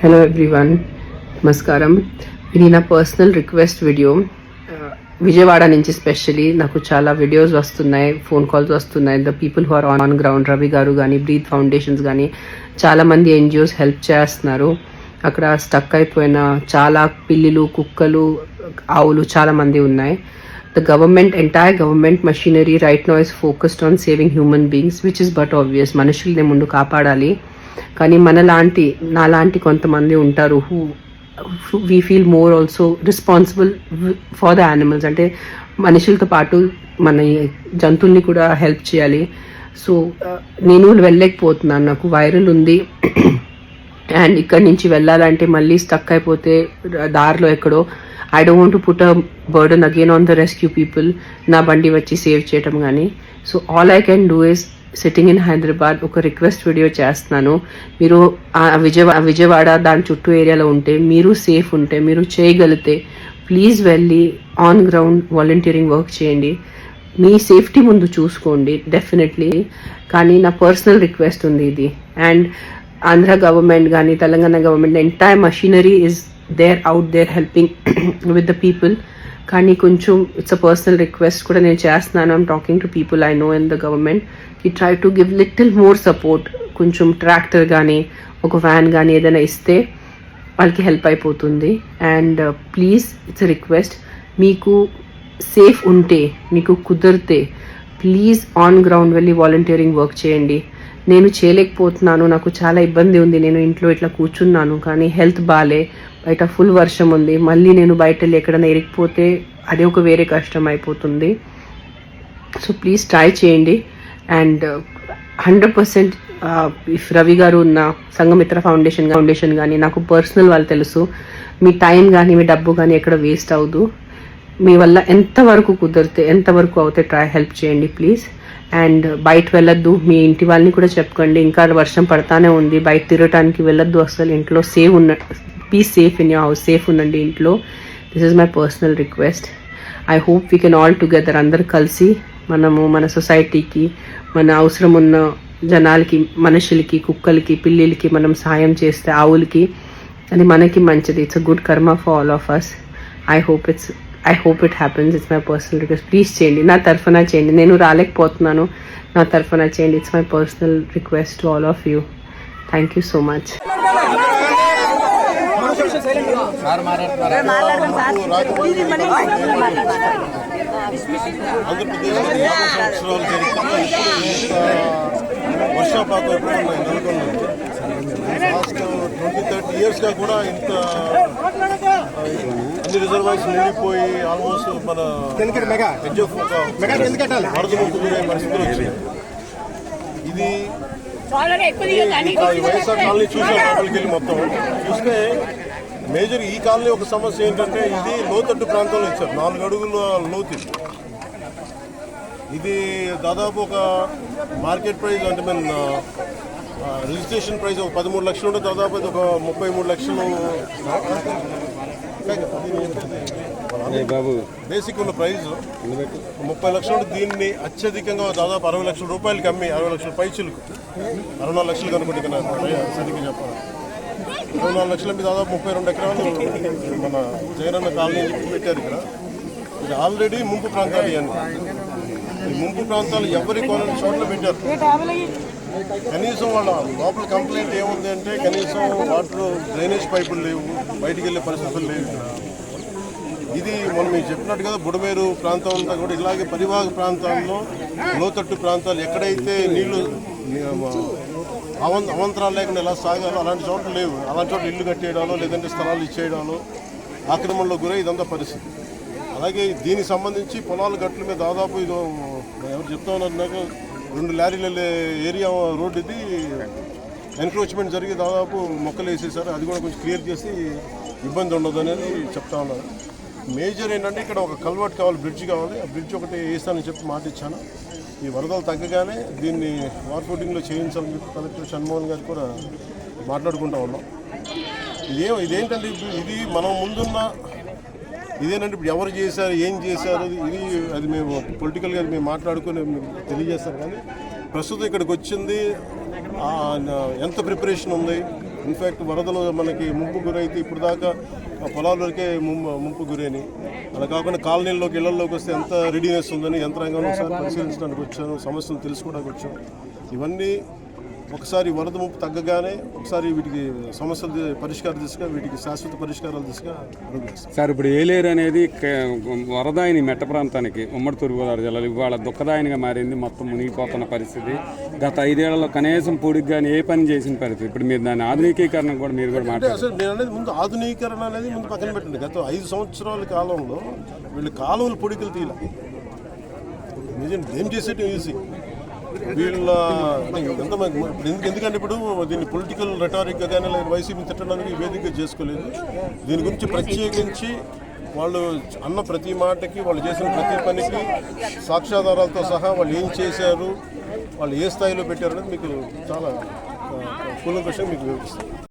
Hello everyone నమస్కారం ఇది నా పర్సనల్ రిక్వెస్ట్ వీడియో విజయవాడ నుంచి స్పెషలీ నాకు చాలా వీడియోస్ వస్తున్నాయి ఫోన్ కాల్స్ వస్తున్నాయి. The people who are on ground Ravi garu కానీ బ్రీత్ ఫౌండేషన్స్ కానీ చాలా మంది ఎన్జిఓస్ హెల్ప్ చేస్తున్నారు. అక్కడ స్టక్ అయిపోయిన చాలా పిల్లులు కుక్కలు ఆవులు చాలా మంది ఉన్నాయి. The government entire government machinery right now is focused on saving human beings which is but obvious. మనుషుల్ని ముందు కాపాడాలి. కానీ మనలాంటి నాలాంటి కొంతమంది ఉంటారు who we feel more also responsible for the animals అంటే మనుషులతో పాటు మన జంతువుల్ని కూడా హెల్ప్ చేయాలి. సో uh, నేను వెళ్ళలేకపోతున్నాను. నాకు వైరల్ ఉంది. అండ్ ఇక్కడి నుంచి వెళ్ళాలంటే మళ్ళీ స్టక్ అయిపోతే దారిలో ఎక్కడో I don't want put a burden again on the rescue people నా బండి వచ్చి సేవ్ చేయటం కానీ. So all I can do is sitting in Hyderabad ఒక రిక్వెస్ట్ వీడియో చేస్తున్నాను. మీరు ఆ విజయవాడ విజయవాడ దాని చుట్టూ ఏరియాలో ఉంటే మీరు సేఫ్ ఉంటే మీరు చేయగలిగితే ప్లీజ్ వెళ్ళి ఆన్ గ్రౌండ్ వాలంటీరింగ్ వర్క్ చేయండి. మీ సేఫ్టీ ముందు చూసుకోండి డెఫినెట్లీ కానీ నా పర్సనల్ రిక్వెస్ట్ ఉంది ఇది. అండ్ ఆంధ్ర గవర్నమెంట్ కానీ Telangana government entire machinery is there out there helping with the people కానీ కొంచెం ఇట్స్ అ పర్సనల్ రిక్వెస్ట్ కూడా నేను చేస్తున్నాను. I'm talking to people I know in the government ఈ try to give little more support కొంచెం tractor కానీ ఒక van కానీ ఏదైనా ఇస్తే వాళ్ళకి హెల్ప్ అయిపోతుంది. అండ్ ప్లీజ్ ఇట్స్ రిక్వెస్ట్ మీకు సేఫ్ ఉంటే మీకు కుదిరితే ప్లీజ్ ఆన్ గ్రౌండ్ వెళ్ళి వాలంటీరింగ్ వర్క్ చేయండి. నేను చేయలేకపోతున్నాను. నాకు చాలా ఇబ్బంది ఉంది. నేను ఇంట్లో ఇట్లా కూర్చున్నాను. కానీ హెల్త్ బాగాలే బయట ఫుల్ వర్షం ఉంది. మళ్ళీ నేను బయట వెళ్ళి ఎక్కడైనా ఇరిగిపోతే అదే ఒక వేరే కష్టం అయిపోతుంది. సో ప్లీజ్ ట్రై చేయండి. And hundred percent if Ravi garu ఉన్న సంఘమిత్ర ఫౌండేషన్ ఫౌండేషన్ కానీ నాకు పర్సనల్ వాళ్ళు తెలుసు. మీ టైం కానీ మీ డబ్బు కానీ ఎక్కడ వేస్ట్ అవ్వదు. మీ వల్ల ఎంతవరకు కుదిరితే ఎంతవరకు అవుతే ట్రై హెల్ప్ చేయండి ప్లీజ్. అండ్ బయట వెళ్ళొద్దు మీ ఇంటి వాళ్ళని కూడా చెప్పుకోండి. ఇంకా వర్షం పడతానే ఉంది. బయట తిరగటానికి వెళ్ళొద్దు అసలు. ఇంట్లో సేవ్ ఉన్న be safe in you house safe ఉండండి ఇంట్లో. This is my personal request I hope we can all together అందరు కలిసి మనము మన సొసైటీకి మన అవసరం ఉన్న జనాలకి మనుషులకి కుక్కలకి పిల్లిలకి మనం సాయం చేస్తే ఆవులకి అది మనకి మంచిది. It's a good karma for all of us I hope it's I hope it happens it's my personal request please చేయండి నా తరఫున చేయండి. నేను రాలేకపోతున్నాను. నా తరఫున చేయండి. It's my personal request to all of you thank you so much వర్షాపాతం ఎప్పుడు నెలకొంది లాస్ట్ ట్వంటీ థర్టీ ఇయర్స్గా కూడా ఇంత అన్ని రిజర్వాయర్స్ నిండిపోయి ఆల్మోస్ట్ మన గురే పరిస్థితులు ఇది ఈ వైఎస్ఆర్ కాలనీ చూసాం లోపలికి వెళ్ళి మొత్తం. చూస్తే మేజర్ ఈ కాలనీ ఒక సమస్య ఏంటంటే ఇది లోతట్టు ప్రాంతంలో ఇచ్చారు. నాలుగు అడుగుల లోతు ఇది. ఇది దాదాపు ఒక మార్కెట్ ప్రైస్ అంటే మన రిజిస్ట్రేషన్ ప్రైస్ ఒక పదమూడు లక్షలు ఉంటే దాదాపు ఇది ఒక ముప్పై మూడు లక్షలు. బాబు? బేసిక్ ఉన్న ప్రైస్ ముప్పై లక్షలు దీన్ని అత్యధికంగా దాదాపు అరవై లక్షల రూపాయలకి అమ్మి అరవై లక్షల పైచులకు. అరవై నాలుగు లక్షలు కనుకుంటే ఇక్కడ నాకు సరిగ్గా చెప్పాలి. ఇరవై నాలుగు లక్షల మీద దాదాపు ముప్పై రెండు ఎకరాలు మన జగనన్న కాలనీ పెట్టారు ఇక్కడ. ఇది ఆల్రెడీ ముంపు ప్రాంతాలు ఇవన్నీ. ఈ ముంపు ప్రాంతాలు ఎవరి కొనని చోట్ల పెట్టారు? కనీసం వాళ్ళ లోపల కంప్లైంట్ ఏముంది అంటే కనీసం వాటర్ డ్రైనేజ్ పైపులు లేవు బయటికి వెళ్ళే పరిస్థితులు లేవు. ఇది మనం మీకు చెప్పినట్టు కదా బుడమేరు ప్రాంతం అంతా కూడా ఇలాగే పరివాహక ప్రాంతాల్లో లోతట్టు ప్రాంతాలు ఎక్కడైతే నీళ్ళు అవం అవంతరాలు లేకుండా ఎలా సాగాలో అలాంటి చోట్ల లేవు. అలాంటి చోట్ల ఇల్లు కట్టేయడాలో లేదంటే స్థలాలు ఇచ్చేయడాలో ఆక్రమణలో గురై ఇదంతా పరిస్థితి. అలాగే దీనికి సంబంధించి పొలాల గట్ల మీద దాదాపు ఇదో ఎవరు చెప్తా ఉన్నారు నాకు రెండు లారీలు వెళ్ళే ఏరియా రోడ్డు ఇది. ఎన్క్రోచ్మెంట్ జరిగి దాదాపు మొక్కలు వేసేసారు. అది కూడా కొంచెం క్లియర్ చేసి ఇబ్బంది ఉండదు అనేది చెప్తా ఉన్నారు. మేజర్ ఏంటంటే ఇక్కడ ఒక కల్వర్ట్ కావాలి బ్రిడ్జ్ కావాలి. ఆ బ్రిడ్జ్ ఒకటి వేస్తానని చెప్పి మాట ఇచ్చాను. ఈ వరదలు తగ్గగానే దీన్ని వార్ఫోటింగ్లో చేయించాలని చెప్పి కలెక్టర్ షణ్మోహన్ గారు కూడా మాట్లాడుకుంటా ఉన్నాం. ఇదేం ఇదేంటంటే ఇది మనం ముందున్న ఇదేనంటే ఇప్పుడు ఎవరు చేశారు ఏం చేశారు ఇది అది మేము పొలిటికల్గా మేము మాట్లాడుకొని తెలియజేస్తాం కానీ ప్రస్తుతం ఇక్కడికి వచ్చింది ఎంత ప్రిపరేషన్ ఉంది? ఇన్ఫ్యాక్ట్ వరదలు మనకి ముంపు గురైతే ఇప్పుడు దాకా ఆ పొలాలకే ముంపు ముంపు గురైనాయి. అలా కాకుండా కాలనీల్లోకి ఇళ్ళలోకి వస్తే ఎంత రెడీనెస్ ఉందని యంత్రాంగంలో ఒకసారి పరిశీలించడానికి వచ్చాను సమస్యలు తెలుసుకోవడానికి వచ్చాను. ఇవన్నీ ఒకసారి వరద ముప్పు తగ్గగానే ఒకసారి వీటికి సమస్యలు పరిష్కార దిశగా వీటికి శాశ్వత పరిష్కారాల దిశగా అడుగు వేస్తాం. సార్ ఇప్పుడు ఏలేరు అనేది వరదాయిని మెట్ట ప్రాంతానికి ఉమ్మడి తూర్పుగోదావరి జిల్లాలో ఇవాళ దుఃఖదాయనిగా మారింది మొత్తం మునిగిపోతున్న పరిస్థితి. గత ఐదేళ్ళలో కనీసం పొడికి కానీ ఏ పని చేసిన పరిస్థితి. ఇప్పుడు మీరు దాని ఆధునికీకరణ కూడా మీరు కూడా మాట్లాడారు. నేను అనేది ముందు ఆధునీకరణ అనేది ముందు పక్కన పెట్టండి. గత ఐదు సంవత్సరాల కాలంలో వీళ్ళు కాలువలు పొడికలు తీయాల. నిజం ఏం చేసేటం ఈజీ వీళ్ళ ఎంతమంది ఎందుకు- ఎందుకంటే ఇప్పుడు దీన్ని పొలిటికల్ రెటారిక్ కానీ లేదా వైసీపీ తిట్టడానికి వేదిక చేసుకోలేదు. దీని గురించి ప్రత్యేకించి వాళ్ళు అన్న ప్రతి మాటకి వాళ్ళు చేసిన ప్రతి పనికి సాక్ష్యాధారాలతో సహా వాళ్ళు ఏం చేశారు వాళ్ళు ఏ స్థాయిలో పెట్టారు అనేది మీకు చాలా కూలంకషంగా మీకు వివరిస్తారు